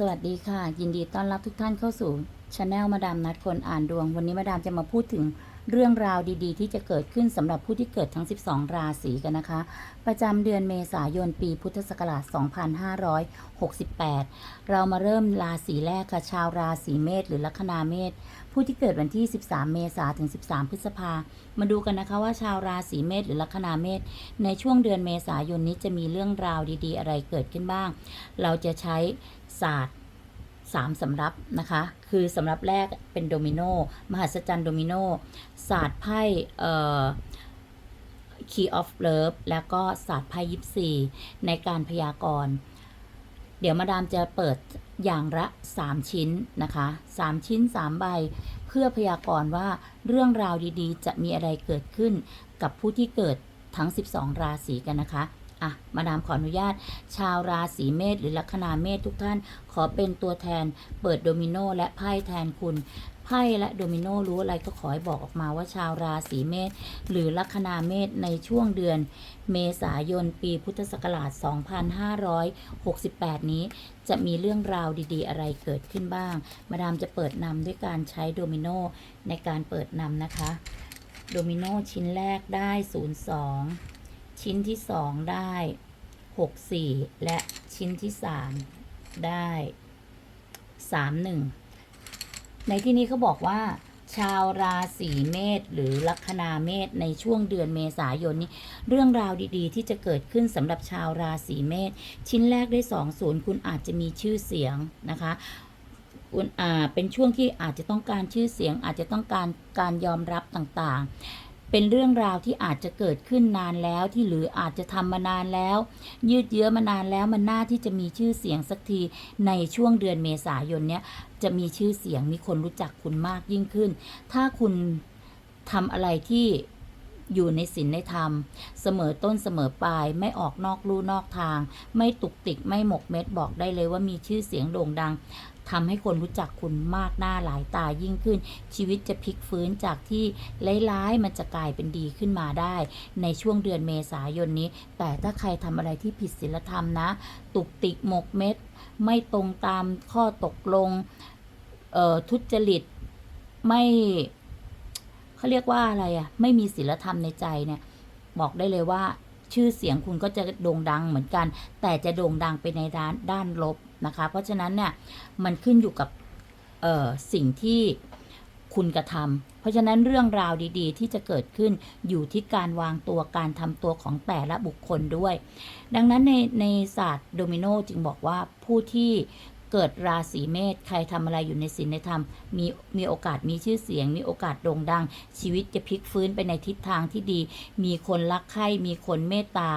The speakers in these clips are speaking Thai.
สวัสดีค่ะ ยินดีต้อนรับทุกท่านเข้าสู่ช anel มาดามนัดคนอ่านดวง วันนี้มาดามจะมาพูดถึงเรื่องราวดีๆ ที่จะเกิดขึ้นสำหรับผู้ที่เกิดทั้ง 12 ราศีกันนะคะ ประจำเดือนเมษายนปีพุทธศักราช 2568 เรามาเริ่มราศีแรกค่ะชาวราศีเมษหรือลัคนาเมษผู้ที่เกิดวันที่ 13 เมษาถึง 13 พฤษภา มาดูกันนะคะว่าชาวราศีเมษหรือลัคนาเมษในช่วงเดือนเมษายนนี้จะมีเรื่องราวดี ๆ อะไรเกิดขึ้นบ้าง เราจะใช้ ศาสตร์สามสำรับนะคะ คือสำรับแรกเป็นโดมิโนมหัศจรรย์โดมิโนศาสตร์ไพ่เอ่อ Key of Love แล้วก็ศาสตร์ไพ่ยิปซีในการพยากรณ์ เดี๋ยวมาดามจะเปิดอย่างละ 3 ชิ้นนะคะ 3 ชิ้น 3 ใบ เพื่อพยากรณ์ว่าเรื่องราวดีๆ จะมีอะไรเกิดขึ้นกับผู้ที่เกิดทั้ง 12 ราศีกันนะคะ อะ มาดามขออนุญาต ชาวราศีเมษหรือลัคนาเมษทุกท่าน ขอเป็นตัวแทน เปิดโดมิโนและไพ่แทนคุณไพ่และโดมิโนรู้อะไรก็ขอให้บอกออกมาว่าชาวราศีเมษหรือลัคนาเมษในช่วงเดือน เมษายนปีพุทธศักราช 2568 นี้ จะมีเรื่องราวดีๆ อะไรเกิดขึ้นบ้าง มาดามจะเปิดนำด้วยการใช้โดมิโนในการเปิดนำนะคะ โดมิโนชิ้นแรกได้ 02 ชิ้นที่2ได้64และชิ้นที่3ได้31ในที่นี้เขาบอกว่าชาวราศีเมษหรือลัคนาเมษในช่วงเดือนเมษายนนี้ เรื่องราวดีๆ ที่จะเกิดขึ้นสำหรับชาวราศีเมษชิ้นแรกได้2ศูนย์คุณอาจจะมีชื่อเสียงนะคะคุณอ่าเป็นช่วงที่อาจจะต้องการชื่อเสียงอาจจะต้องการการยอมรับต่างๆ เป็นเรื่องราวที่อาจจะเกิดขึ้นนานแล้วที่หรืออาจจะทำมานานแล้ว ยืดเยื้อมานานแล้วมันน่าที่จะมีชื่อเสียงสักทีในช่วงเดือนเมษายนเนี้ยจะมีชื่อเสียงมีคนรู้จักคุณมากยิ่งขึ้น ถ้าคุณทำอะไรที่ อยู่ในศีลในธรรม เสมอต้นเสมอปลาย ไม่ออกนอกลู่นอกทาง ไม่ตุกติกไม่หมกเม็ดบอกได้เลยว่ามีชื่อเสียงโด่งดังทำให้คนรู้จักคุณมากหน้าหลายตายิ่งขึ้น ชีวิตจะพลิกฟื้นจากที่ร้ายๆมันจะกลายเป็นดีขึ้นมาได้ ในช่วงเดือนเมษายนนี้ แต่ถ้าใครทำอะไรที่ผิดศีลธรรมนะ ตุกติกหมกเม็ด ไม่ตรงตามข้อตกลงทุจริตไม่ เขาเรียกว่าอะไรอะ่ะ ไม่มีศีลธรรมในใจเนี่ย บอกได้เลยว่า ชื่อเสียงคุณก็จะโด่งดังเหมือนกัน แต่จะโด่งดังไปในด้านด้านลบนะคะ เพราะฉะนั้นเนี่ยมันขึ้นอยู่กับเอ่อสิ่งที่คุณกระทำเพราะฉะนั้นเรื่องราวดีๆ ที่จะเกิดขึ้นอยู่ที่การวางตัวการทำตัวของแต่ละบุคคลด้วย ดังนั้นในในศาสตร์โดมิโนจึงบอกว่าผู้ที่ เกิดราศีเมษใครทำอะไรอยู่ในศีลในธรรมมีมีโอกาสมีชื่อเสียง มีโอกาสโด่งดัง ชีวิตจะพลิกฟื้นไปในทิศทางที่ดี มีคนรักใคร่มีคนเมตตา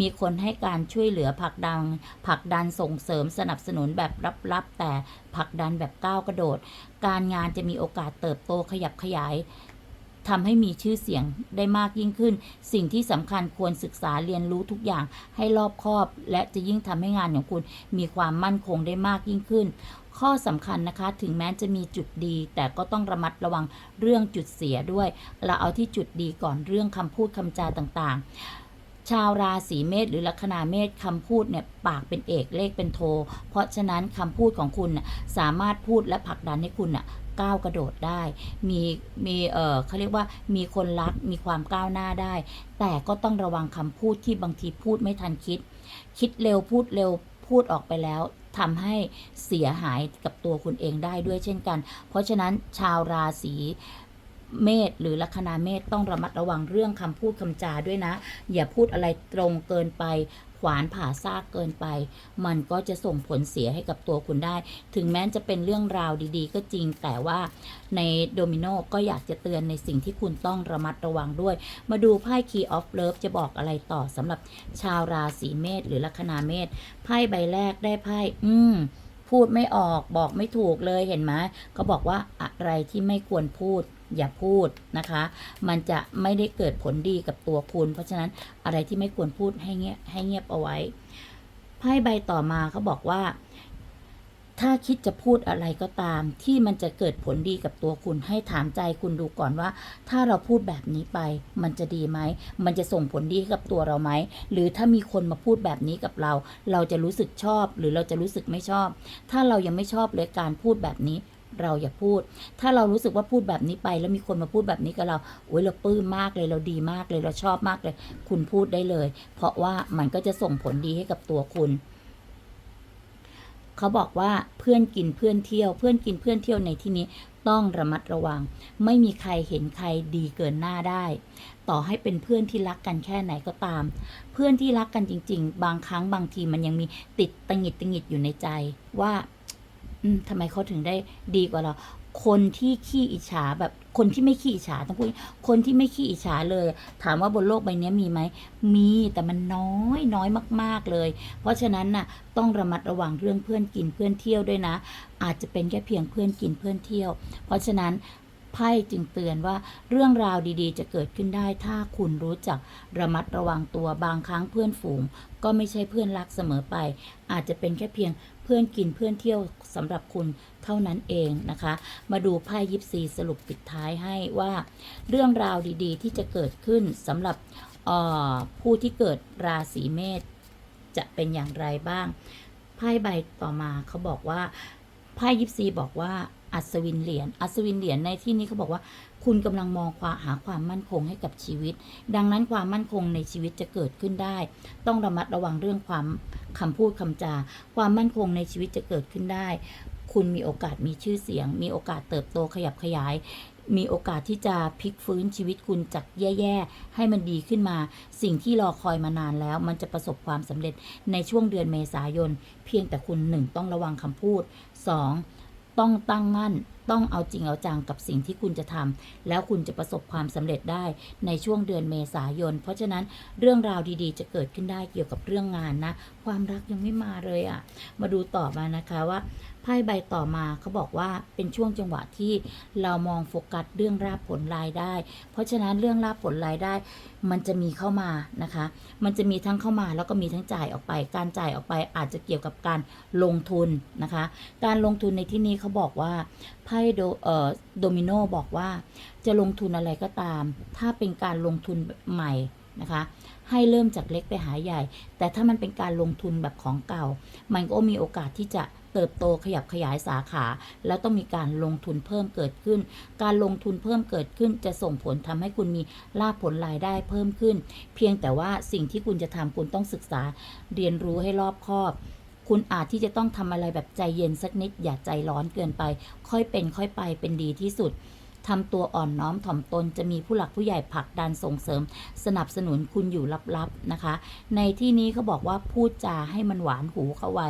มีคนให้การช่วยเหลือผลักดันผลักดันส่งเสริมสนับสนุนแบบลับๆแต่ผลักดันแบบก้าวกระโดด การงานจะมีโอกาสเติบโตขยับขยาย ทำให้มีชื่อเสียงได้มากยิ่งขึ้น สิ่งที่สำคัญควรศึกษาเรียนรู้ทุกอย่างให้รอบคอบ และจะยิ่งทำให้งานของคุณมีความมั่นคงได้มากยิ่งขึ้น ข้อสำคัญนะคะ ถึงแม้จะมีจุดดี แต่ก็ต้องระมัดระวังเรื่องจุดเสียด้วย เราเอาที่จุดดีก่อนเรื่องคำพูดคำจาต่างๆ ชาวราศีเมษหรือลัคนาเมษคำพูดเนี่ยปากเป็นเอกเลขเป็นโท เพราะฉะนั้นคำพูดของคุณน่ะสามารถพูดและผลักดันให้คุณน่ะก้าวกระโดดได้ มีมีเออเขาเรียกว่ามีคนรักมีความก้าวหน้าได้ แต่ก็ต้องระวังคำพูดที่บางทีพูดไม่ทันคิด คิดเร็วพูดเร็วพูดออกไปแล้วทำให้เสียหายกับตัวคุณเองได้ด้วยเช่นกัน เพราะฉะนั้นชาวราศี เมษหรือลัคนาเมษต้องระมัดระวังเรื่องคำพูดคำจาด้วยนะ อย่าพูดอะไรตรงเกินไป ขวานผ่าซากเกินไป มันก็จะส่งผลเสียให้กับตัวคุณได้ ถึงแม้จะเป็นเรื่องราวดีๆ ก็จริงแต่ว่าในโดมิโนก็อยากจะเตือนในสิ่งที่คุณต้องระมัดระวังด้วย มาดูไพ่ Key of Love จะบอกอะไรต่อสำหรับชาวราศีเมษหรือลัคนาเมษไพ่ใบแรกได้ไพ่อืมพูดไม่ออกบอกไม่ถูกเลยเห็นไหมเขาบอกว่าอะไรที่ไม่ควรพูด อย่าพูดนะคะ มันจะไม่ได้เกิดผลดีกับตัวคุณ เพราะฉะนั้นอะไรที่ไม่ควรพูดให้เงียบให้เงียบเอาไว้ ไพ่ใบต่อมาเขาบอกว่า ถ้าคิดจะพูดอะไรก็ตาม ที่มันจะเกิดผลดีกับตัวคุณ ให้ถามใจคุณดูก่อนว่า ถ้าเราพูดแบบนี้ไป มันจะดีไหม มันจะส่งผลดีกับตัวเราไหม หรือถ้ามีคนมาพูดแบบนี้กับเรา เราจะรู้สึกชอบ หรือเราจะรู้สึกไม่ชอบ ถ้าเรายังไม่ชอบเลยการพูดแบบนี้ เราอย่าพูด ถ้าเรารู้สึกว่าพูดแบบนี้ไปแล้วมีคนมาพูดแบบนี้กับเราโอ้ยเราปลื้มมากเลยเราดีมากเลยเราชอบมากเลย คุณพูดได้เลย เพราะว่ามันก็จะส่งผลดีให้กับตัวคุณเขาบอกว่าเพื่อนกินเพื่อนเที่ยว เพื่อนกินเพื่อนเที่ยวในที่นี้ต้องระมัดระวัง ไม่มีใครเห็นใครดีเกินหน้าได้ ต่อให้เป็นเพื่อนที่รักกันแค่ไหนก็ตาม เพื่อนที่รักกันจริง ๆ บางครั้งบางทีมันยังมีติดตังหิดตังหงิดอยู่ในใจว่า อืมทำไมเขาถึงได้ดีกว่าเรา คนที่ขี้อิจฉาแบบคนที่ไม่ขี้อิจฉาต้องพูดคนที่ไม่ขี้อิจฉาเลย ถามว่าบนโลกใบนี้มีไหมมีแต่มันน้อยน้อยมาก ๆเลย เพราะฉะนั้นน่ะต้องระมัดระวังเรื่องเพื่อนกินเพื่อนเที่ยวด้วยนะ อาจจะเป็นแค่เพียงเพื่อนกินเพื่อนเที่ยว เพราะฉะนั้นไพ่จึงเตือนว่าเรื่องราวดีๆ จะเกิดขึ้นได้ ถ้าคุณรู้จักระมัดระวังตัวบางครั้งเพื่อนฝูง ก็ไม่ใช่เพื่อนรักเสมอไป อาจจะเป็นแค่เพียง พื่อนกินเพื่อนเที่ยวสำหรับคุณเท่านั้นเองนะคะ มาดูไพ่ยิปซีสรุปปิดท้ายให้ว่า เรื่องราวดีๆ ที่จะเกิดขึ้นสำหรับออผู้ที่เกิดราศีเมษจะเป็นอย่างไรบ้างไพ่ใบต่อมาเขาบอกว่าไพ่ยิปซีบอกว่าอัศวินเหรียญอัศวินเหรียญในที่นี้เขาบอกว่า คุณกำลังมองควาหาความมั่นคงให้กับชีวิต ดังนั้นความมั่นคงในชีวิตจะเกิดขึ้นได้ ต้องระมัดระวังเรื่องความคำพูดคำจา ความมั่นคงในชีวิตจะเกิดขึ้นได้ คุณมีโอกาสมีชื่อเสียง มีโอกาสเติบโตขยับขยายมีโอกาสที่จะพลิกฟื้นชีวิตคุณจากแย่ๆ ให้มันดีขึ้นมา สิ่งที่รอคอยมานานแล้ว มันจะประสบความสำเร็จในช่วงเดือนเมษายน เพียงแต่คุณหนึ่งต้องระวังคำพูด 2. ต้องตั้งมั่น ต้องเอาจริงเอาจังกับสิ่งที่คุณจะทำแล้วคุณจะประสบความสำเร็จได้ในช่วงเดือนเมษายน เพราะฉะนั้นเรื่องราวดีๆ จะเกิดขึ้นได้เกี่ยวกับเรื่องงานนะ ความรักยังไม่มาเลยอะ่ะ มาดูต่อมานะคะว่าไพ่ใบต่อมาเขาบอกว่าเป็นช่วงจังหวะที่เรามองโฟกัสเรื่องราบผลรายได้ เพราะฉะนั้นเรื่องราบผลรายได้ มันจะมีเข้ามานะคะ มันจะมีทั้งเข้ามาแล้วก็มีทั้งจ่ายออกไป การจ่ายออกไปอาจจะเกี่ยวกับการลงทุนนะคะ การลงทุนในที่นี้เขาบอกว่าไพ่โดเอ่อโดมิโนบอกว่าจะลงทุนอะไรก็ตาม ถ้าเป็นการลงทุนใหม่ นะคะ ให้เริ่มจากเล็กไปหาใหญ่ แต่ถ้ามันเป็นการลงทุนแบบของเก่า มันก็มีโอกาสที่จะเติบโตขยับขยายสาขา แล้วต้องมีการลงทุนเพิ่มเกิดขึ้น การลงทุนเพิ่มเกิดขึ้น จะส่งผลทำให้คุณมีลาภผลรายได้เพิ่มขึ้น เพียงแต่ว่าสิ่งที่คุณจะทำคุณต้องศึกษาเรียนรู้ให้รอบคอบ คุณอาจที่จะต้องทำอะไรแบบใจเย็นสักนิด อย่าใจร้อนเกินไป ค่อยเป็นค่อยไปเป็นดีที่สุด ทำตัวอ่อนน้อมถ่อมตนจะมีผู้หลักผู้ใหญ่ผลักดันส่งเสริม สนับสนุนคุณอยู่ลับๆนะคะ ในที่นี้เขาบอกว่าพูดจาให้มันหวานหูเข้าไว้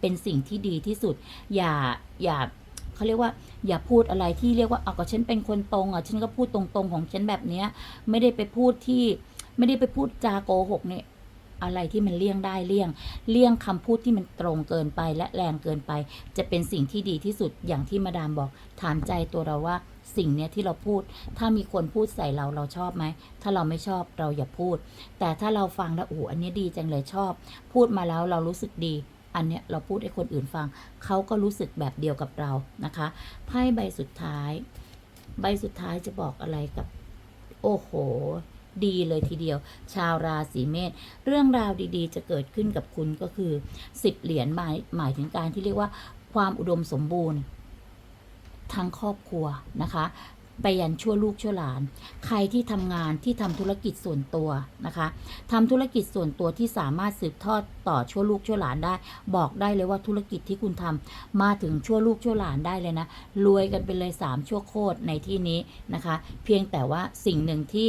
เป็นสิ่งที่ดีที่สุด อย่าอย่าเขาเรียกว่าอย่าพูดอะไรที่เรียกว่าเอาก็ฉันเป็นคนตรงอะฉันก็พูดตรงๆของฉันแบบเนี้ยไม่ได้ไปพูดที่ไม่ได้ไปพูดจาโกหกเนี่ย อะไรที่มันเลี่ยงได้เลี่ยง เลี่ยงคำพูดที่มันตรงเกินไปและแรงเกินไป จะเป็นสิ่งที่ดีที่สุดอย่างที่มาดามบอก ถามใจตัวเราว่าสิ่งเนี้ยที่เราพูด ถ้ามีคนพูดใส่เราเราชอบไหม ถ้าเราไม่ชอบเราอย่าพูด แต่ถ้าเราฟังแล้วโอ้อันนี้ดีจังเลยชอบ พูดมาแล้วเรารู้สึกดีอันเนี้ยเราพูดให้คนอื่นฟัง เขาก็รู้สึกแบบเดียวกับเรานะคะไพ่ใบสุดท้าย ใบสุดท้ายจะบอกอะไรกับ โอ้โห ดีเลยทีเดียว ชาวราศีเมษเรื่องราวดีๆ จะเกิดขึ้นกับคุณก็คือสิบเหรียญหมายหมายถึงการที่เรียกว่าความอุดมสมบูรณ์ทั้งครอบครัวนะคะไปยันชั่วลูกชั่วหลาน ใครที่ทำงานที่ทำธุรกิจส่วนตัวนะคะทำธุรกิจส่วนตัวที่สามารถสืบทอดต่อชั่วลูกชั่วหลานได้ บอกได้เลยว่าธุรกิจที่คุณทำมาถึงชั่วลูกชั่วหลานได้เลยนะ รวยกันไปเลยสามชั่วโคตรในที่นี้นะคะ เพียงแต่ว่าสิ่งหนึ่งที่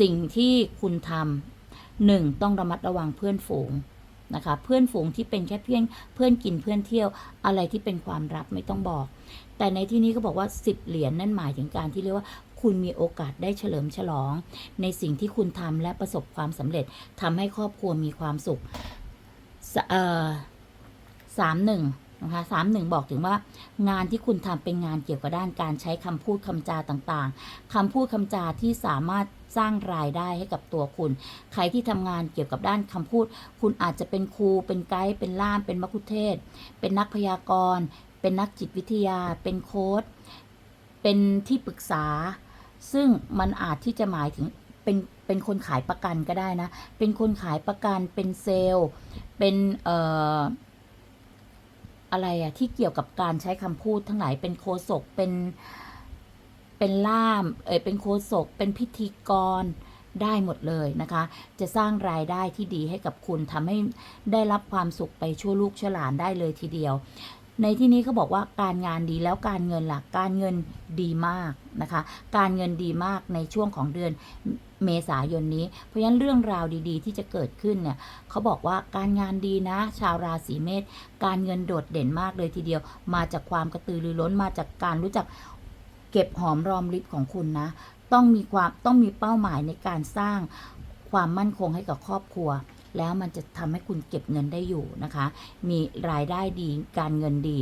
สิ่งที่คุณทำหนึ่งต้องระมัดระวังเพื่อนฝูงนะคะเพื่อนฝูงที่เป็นแค่เพื่อนเพื่อนกินเพื่อนเที่ยวอะไรที่เป็นความลับไม่ต้องบอก แต่ในที่นี้ก็บอกว่า 10 เหรียญนั่นหมายถึงการที่เรียกว่า คุณมีโอกาสได้เฉลิมฉลอง ในสิ่งที่คุณทำและประสบความสำเร็จทำให้ครอบครัวมีความสุขสสามหนึ่ง นะคะสามหนึ่งบอกถึงว่างานที่คุณทำเป็นงานเกี่ยวกับด้านการใช้คำพูดคำจาต่างๆคำพูดคำจาที่สามารถสร้างรายได้ให้กับตัวคุณ ใครที่ทำงานเกี่ยวกับด้านคำพูด คุณอาจจะเป็นครู เป็นไกด์ เป็นล่าม เป็นมัคคุเทศก์เป็นนักพยากรณ์ เป็นนักจิตวิทยา เป็นโค้ชเป็นที่ปรึกษา ซึ่งมันอาจที่จะหมายถึงเป็นเป็นคนขายประกันก็ได้นะ เป็นคนขายประกัน เป็นเซลล์ เป็นเอ่อ อะไรอะที่เกี่ยวกับการใช้คำพูดทั้งหลายเป็นโคศกเป็นเป็นล่ามเอยเป็นโคศกเป็นพิธีกรได้หมดเลยนะคะ จะสร้างรายได้ที่ดีให้กับคุณทำให้ได้รับความสุขไปชั่วลูกชั่วหลานได้เลยทีเดียว ในที่นี้เขาบอกว่าการงานดีแล้วการเงินล่ะการเงินดีมากนะคะ การเงินดีมากในช่วงของเดือนเมษายนนี้ เพราะฉะนั้นเรื่องราวดีๆ ที่จะเกิดขึ้นเนี่ยเขาบอกว่าการงานดีนะ ชาวราศีเมษการเงินโดดเด่นมากเลยทีเดียว มาจากความกระตือรือร้นมาจากการรู้จักเก็บหอมรอมริบของคุณนะ ต้องมีความต้องมีเป้าหมายในการสร้างความมั่นคงให้กับครอบครัว แล้วมันจะทำให้คุณเก็บเงินได้อยู่นะคะ มีรายได้ดีการเงินดี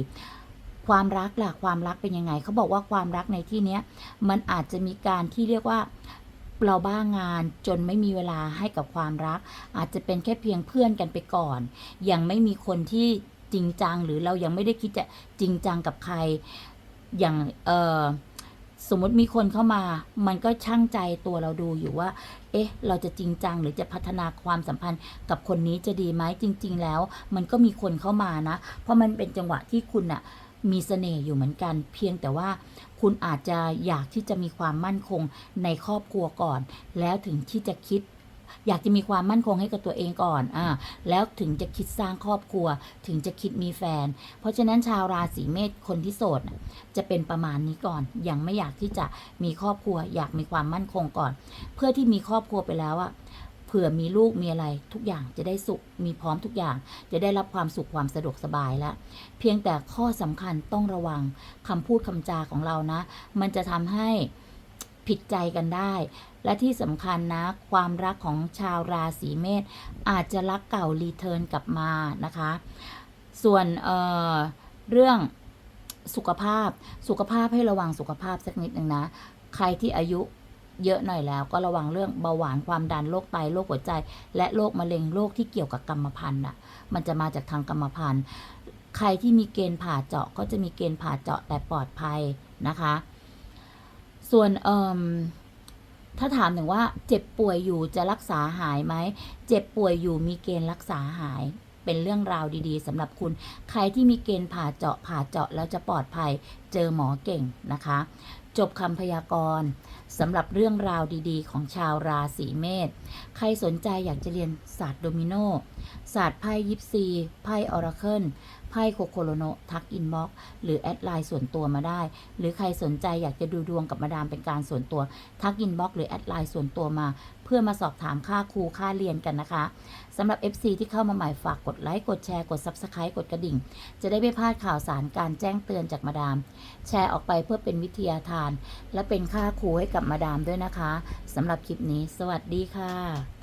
ความรักล่ะความรักเป็นยังไงเขาบอกว่าความรักในที่เนี้ยมันอาจจะมีการที่เรียกว่าเราบ้างานจนไม่มีเวลาให้กับความรัก อาจจะเป็นแค่เพียงเพื่อนกันไปก่อน ยังไม่มีคนที่จริงจังหรือเรายังไม่ได้คิดจะจริงจังกับใครอย่างเออ สมมติมีคนเข้ามา มันก็ช่างใจตัวเราดูอยู่ว่า เอ๊ะ เราจะจริงจังหรือจะพัฒนาความสัมพันธ์กับคนนี้จะดีไหมจริง ๆ แล้ว มันก็มีคนเข้ามานะ เพราะมันเป็นจังหวะที่คุณอะมีเสน่ห์อยู่เหมือนกัน เพียงแต่ว่าคุณอาจจะอยากที่จะมีความมั่นคงในครอบครัวก่อน แล้วถึงที่จะคิด อยากจะมีความมั่นคงให้กับตัวเองก่อนอ่าแล้วถึงจะคิดสร้างครอบครัว ถึงจะคิดมีแฟน เพราะฉะนั้นชาวราศีเมษคนที่โสดจะเป็นประมาณนี้ก่อน ยังไม่อยากที่จะมีครอบครัว อยากมีความมั่นคงก่อน เพื่อที่มีครอบครัวไปแล้วอะเผื่อมีลูกมีอะไรทุกอย่างจะได้สุขมีพร้อมทุกอย่าง จะได้รับความสุขความสะดวกสบายแล้วเพียงแต่ข้อสำคัญต้องระวังคำพูดคำจาของเรานะ มันจะทำให้ ผิดใจกันได้ และที่สำคัญนะ ความรักของชาวราศีเมษอาจจะรักเก่ารีเทิร์นกลับมานะคะ ส่วนเเรื่องสุขภาพสุขภาพให้ระวังสุขภาพสักนิดหนึ่งนะ ใครที่อายุเยอะหน่อยแล้ว ก็ระวังเรื่องเบาหวานความดันโรคไตโรคหัวใจ และโรคมะเร็งโรคที่เกี่ยวกับกรรมพันธุ์อะ มันจะมาจากทางกรรมพันธุ์ ใครที่มีเกณฑ์ผ่าเจาะก็จะมีเกณฑ์ผ่าเจาะแต่ปลอดภัยนะคะ ส่วนเอ่มถ้าถามถึงว่าเจ็บป่วยอยู่จะรักษาหายไหม เจ็บป่วยอยู่มีเกณฑ์รักษาหาย เป็นเรื่องราวดีๆสำหรับคุณ ใครที่มีเกณฑ์ผ่าเจาะผ่าเจาะแล้วจะปลอดภัย เจอหมอเก่งนะคะ จบคำพยากรณ์สำหรับเรื่องราวดีๆ ของชาวราศีเมษ ใครสนใจอยากจะเรียนศาสตร์โดมิโนศาสตร์ไพ่ยิปซี ไพ่ออราเคิลไพ่โคโคโลโนทักอินบ็อกหรือแอดไลน์ส่วนตัวมาได้ หรือใครสนใจอยากจะดูดวงกับมาดามเป็นการส่วนตัว ทักอินบ็อกหรือแอดไลน์ส่วนตัวมา เพื่อมาสอบถามค่าครูค่าเรียนกันนะคะสำหรับ FC ที่เข้ามาใหม่ฝากกดไลค์กดแชร์กด Subscribe กดกระดิ่ง จะได้ไม่พลาดข่าวสารการแจ้งเตือนจากมาดาม แชร์ออกไปเพื่อเป็นวิทยาทาน และเป็นค่าครูให้กับมาดามด้วยนะคะสำหรับคลิปนี้ สวัสดีค่ะ